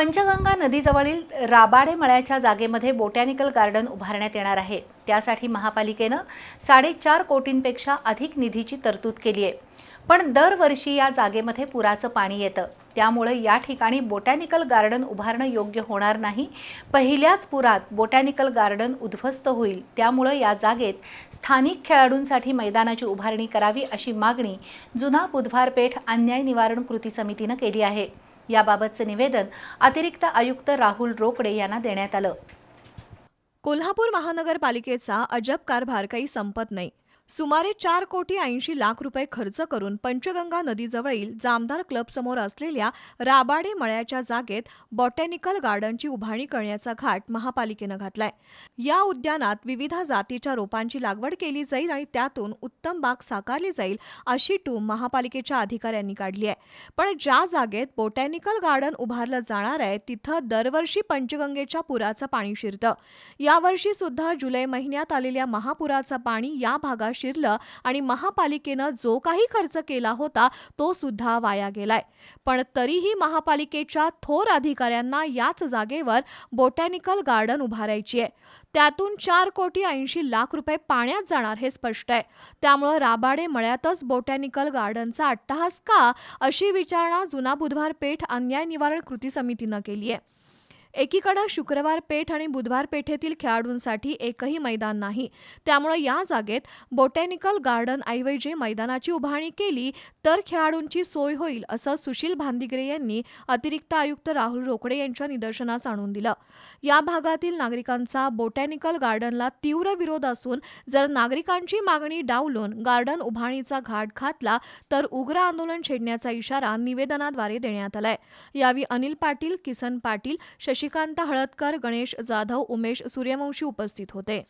पंचगंगा नदीजवळील राबाडे मळ्याच्या जागेमध्ये botanical garden उभारण्यात येणार आहे. त्यासाठी महापालिकेनं साडेचार कोटींपेक्षा अधिक निधीची तरतूद केली आहे. पण दरवर्षी या जागेमध्ये पुराचं पाणी येतं. त्यामुळे या ठिकाणी बोटॅनिकल गार्डन उभारणं योग्य होणार नाही. पहिल्याच पुरात बोटॅनिकल गार्डन उद्ध्वस्त होईल. त्यामुळं या जागेत स्थानिक खेळाडूंसाठी मैदानाची उभारणी करावी अशी मागणी जुना बुधवार पेठ अन्याय निवारण कृती समितीनं केली आहे. याबाबतचं निवेदन अतिरिक्त आयुक्त राहुल रोकडे यांना देण्यात आलं. कोल्हापूर महानगरपालिकेचा अजब कारभार काही संपत नाही. सुमारे चार कोटी ऐंशी लाख रुपये खर्च करून पंचगंगा नदीजवळील जामदार क्लबसमोर असलेल्या राबाडे मळ्याच्या जागेत बॉटॅनिकल गार्डनची उभारणी करण्याचा घाट महापालिकेनं घातलाय. या उद्यानात विविध जातीच्या रोपांची लागवड केली जाईल आणि त्यातून उत्तम बाग साकारली जाईल अशी टूम महापालिकेच्या अधिकाऱ्यांनी काढली आहे. पण ज्या जागेत बॉटॅनिकल गार्डन उभारलं जाणार आहे तिथं दरवर्षी पंचगंगेच्या पुराचं पाणी शिरतं. यावर्षी सुद्धा जुलै महिन्यात आलेल्या महापुराचं पाणी या भागात शिरलं आणि महापालिकेनं जो काही खर्च केला होता तो सुद्धा वाया गेलाय. पण तरीही महापालिकेच्या थोर अधिकाऱ्यांना याच जागेवर बोटॅनिकल गार्डन उभारायची आहे. त्यातून चार कोटी ऐंशी लाख रुपये पाण्यात जाणार हे स्पष्ट आहे. त्यामुळं राबाडे मळ्यातच बोटॅनिकल गार्डनचा अट्टहास का अशी विचारणा जुना बुधवार पेठ अन्याय निवारण कृती समितीनं केली आहे. एकीकडे शुक्रवार पेठ आणि बुधवार पेठेतील खेळाडूंसाठी एकही मैदान नाही. त्यामुळे या जागेत बोटॅनिकल गार्डन ऐवजी मैदानाची उभारणी केली तर खेळाडूंची सोय होईल असं सुशील भांदिगरे यांनी अतिरिक्त आयुक्त राहुल रोकडे यांच्या निदर्शनास आणून दिलं. या भागातील नागरिकांचा बोटॅनिकल गार्डनला तीव्र विरोध असून जर नागरिकांची मागणी डावलून गार्डन उभारणीचा घाट घातला तर उग्र आंदोलन छेडण्याचा इशारा निवेदनाद्वारे देण्यात आलाय. यावेळी अनिल पाटील किसन पाटील शशिकांत हळदकर गणेश जाधव उमेश सूर्यवंशी उपस्थित होते.